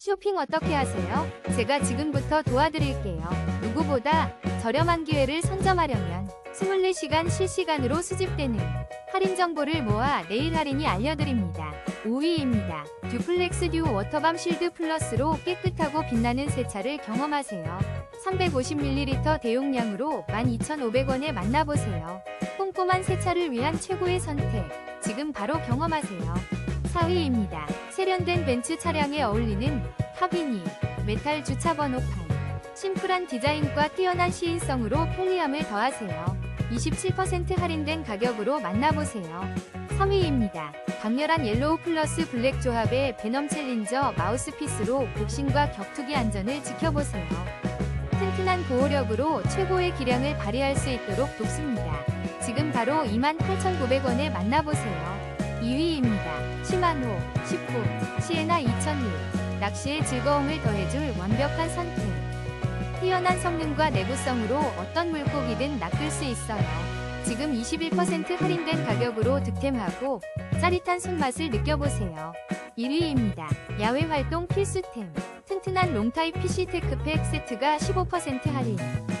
쇼핑 어떻게 하세요? 제가 지금부터 도와드릴게요. 누구보다 저렴한 기회를 선점하려면 24시간 실시간으로 수집되는 할인 정보를 모아 내일 할인이 알려드립니다. 5위입니다. 듀플렉스 듀 워터밤 실드 플러스로 깨끗하고 빛나는 세차를 경험하세요. 350ml 대용량으로 12,500원에 만나보세요. 꼼꼼한 세차를 위한 최고의 선택. 지금 바로 경험하세요. 4위입니다. 세련된 벤츠 차량에 어울리는 카비니 메탈 주차번호판. 심플한 디자인과 뛰어난 시인성으로 편리함을 더하세요. 27% 할인된 가격으로 만나보세요. 3위입니다. 강렬한 옐로우 플러스 블랙 조합의 베넘 챌린저 마우스피스로 복싱과 격투기 안전을 지켜보세요. 튼튼한 보호력으로 최고의 기량을 발휘할 수 있도록 돕습니다. 지금 바로 28,900원에 만나보세요. 2위입니다. 시마노 10호 시에나 2001 낚시의 즐거움을 더해줄 완벽한 선택. 뛰어난 성능과 내구성으로 어떤 물고기든 낚을 수 있어요. 지금 21% 할인된 가격으로 득템하고 짜릿한 손맛을 느껴보세요. 1위입니다. 야외 활동 필수템. 튼튼한 롱타입 PC 테크팩 세트가 15% 할인.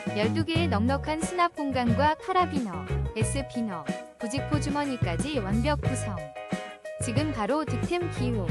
12개의 넉넉한 수납 공간과 카라비너, S피너, 부직포 주머니까지 완벽 구성. 지금 바로 득템 기호.